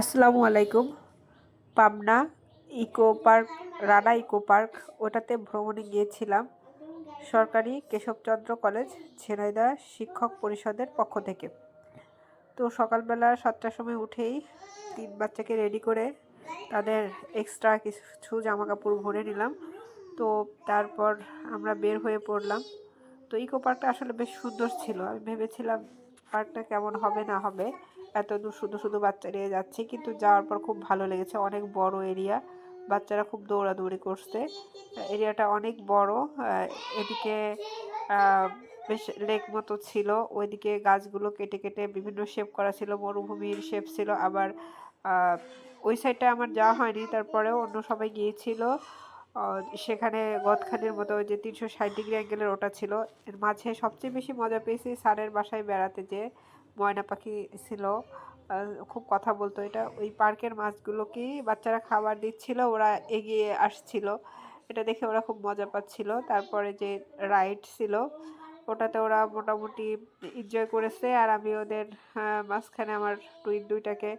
আসসালামু আলাইকুম। Pabna eco park, Rana eco park, ওটাতে ভ্রমণে গিয়েছিলাম। সরকারি কেশবচন্দ্র কলেজ, ঝিনাইদহ শিক্ষক পরিষদের পক্ষ থেকে। তো সকালবেলা সাতটার সময় উঠেই তিন বাচ্চাকে রেডি করে তাদের এক্সট্রা কিছু জামা কাপড় ভরে নিলাম। তো তারপর আমরা বের হয়ে পড়লাম। তো ইকো পার্কটা আসলে বেশ সুন্দর ছিল। আমি ভেবেছিলাম পার্কটা কেমন হবে না হবে। এত দূর শুধু শুধু বাচ্চা নিয়ে যাচ্ছে, কিন্তু যাওয়ার পর খুব ভালো লেগেছে। অনেক বড় এরিয়া। বাচ্চারা খুব দৌড়াদৌড়ি করছে। এরিয়াটা অনেক বড়। এদিকে বেশ লেক মতো ছিল। ওইদিকে গাছগুলো কেটে কেটে বিভিন্ন শেপ করা ছিল। মরুভূমির শেপ ছিল। আবার ওই সাইডটা আমার যাওয়া হয়নি। তারপরেও অন্য সবাই গিয়েছিল। সেখানে গদখানির মতো যে তিনশো ষাট ডিগ্রি অ্যাঙ্গেলের ওটা ছিল। এর মাঝে সবচেয়ে বেশি মজা পেয়েছি স্যারের বাসায় বেড়াতে যে ময়না পাখি ছিল খুব কথা বলতো এটা। ওই পার্কের মাছগুলোকেই বাচ্চারা খাবার দিচ্ছিল, ওরা এগিয়ে আসছিল। এটা দেখে ওরা খুব মজা পাচ্ছিল। তারপরে যে রাইড ছিল, ওটাতে ওরা মোটামুটি এনজয় করেছে। আর আমি ওদের মাঝখানে আমার টুইন দুইটাকে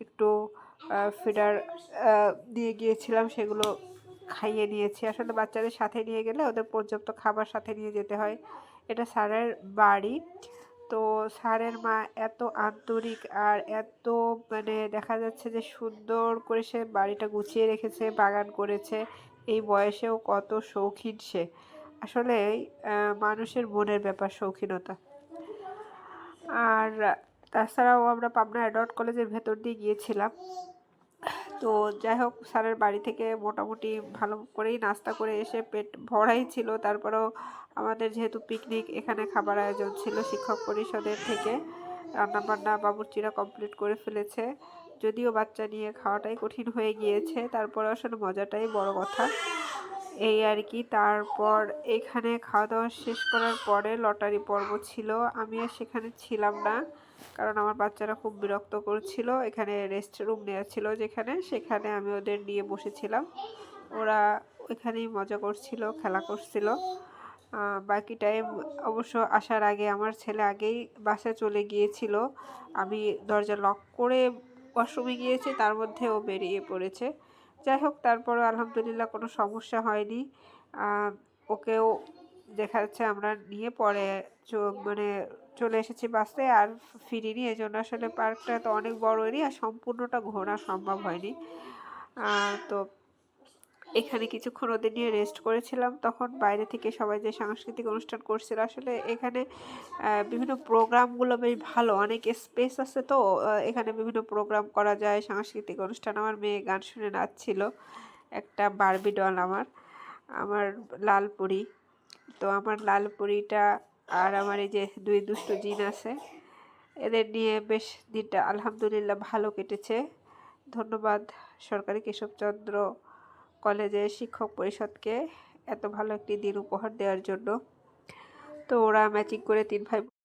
একটু ফিডার দিয়ে গিয়েছিলাম। সেগুলো খাইয়ে নিয়েছি। আসলে বাচ্চাদের সাথে নিয়ে গেলে ওদের পর্যাপ্ত খাবার সাথে নিয়ে যেতে হয়। এটা স্যারের বাড়ি তো স্যারের মা এত আন্তরিক আর এত মানে দেখা যাচ্ছে যে সুন্দর করে সে বাড়িটা গুছিয়ে রেখেছে, বাগান করেছে। এই বয়সেও কত শৌখিন সে। আসলে মানুষের মনের ব্যাপার শৌখিনতা। আর তাছাড়াও আমরা পাবনা অ্যাডওয়ার্ড কলেজের ভেতর দিয়ে গিয়েছিলাম। তো যাই হোক স্যারের বাড়ি থেকে মোটামুটি ভালো করেই নাস্তা করে এসে পেট ভরাই ছিল। তারপরেও আমাদের যেহেতু পিকনিক এখানে খাবার আয়োজন ছিল শিক্ষক পরিষদের থেকে। রান্নাবান্না বাবুর্চিরা কমপ্লিট করে ফেলেছে। যদিও বাচ্চা নিয়ে খাওয়াটাই কঠিন হয়ে গিয়েছে, তারপর আসলে মজাটাই বড় কথা। এই আর কি, তারপর এখানে খাওয়া দাওয়া শেষ করার পরে লটারি পর্ব ছিল। আমি আর সেখানে ছিলাম না। কারণ আমার বাচ্চারা খুব বিরক্ত করছিল। এখানে রেস্ট রুম নেওয়া ছিল যেখানে, সেখানে আমি ওদের নিয়ে বসেছিলাম। ওরা ওইখানেই মজা করছিল, খেলা করছিল। বাকি টাইম অবশ্য আসার আগে আমার ছেলে আগেই বাসায় চলে গিয়েছিল। আমি দরজা লক করে ওয়াশরুমে গিয়েছি, তার মধ্যে ও বেরিয়ে পড়েছে। যাই হোক তারপরে আলহামদুলিল্লাহ কোনো সমস্যা হয়নি। ওকেও দেখা যাচ্ছে আমরা নিয়ে পরে মানে চলে এসেছি বাসে আর ফিরিনি এই জন্য আসলে পার্কটা তো অনেক বড় এরিয়া সম্পূর্ণটা ঘোরা সম্ভব হয়নি। তো এখানে কিছুক্ষণ ওদের নিয়ে রেস্ট করেছিলাম, তখন বাইরে থেকে সবাই যে সাংস্কৃতিক অনুষ্ঠান করছিল, আসলে এখানে বিভিন্ন প্রোগ্রামগুলো বেশ ভালো, অনেক স্পেস আছে তো এখানে বিভিন্ন প্রোগ্রাম করা যায়, সাংস্কৃতিক অনুষ্ঠান। আমার মেয়ে গান শুনে নাচছিল, একটা বারবি ডল আমার আমার লালপুরি। তো আমার লাল লালপুরিটা আর আমার এই যে দুই দুষ্ট জিন আছে, এদের নিয়ে বেশ দিনটা আলহামদুলিল্লাহ ভালো কেটেছে। ধন্যবাদ সরকারি কেশবচন্দ্র কলেজের শিক্ষক পরিষদকে এত ভালো একটি দিন উপহার দেওয়ার জন্য। তো ওরা ম্যাচিং করে তিন ভাই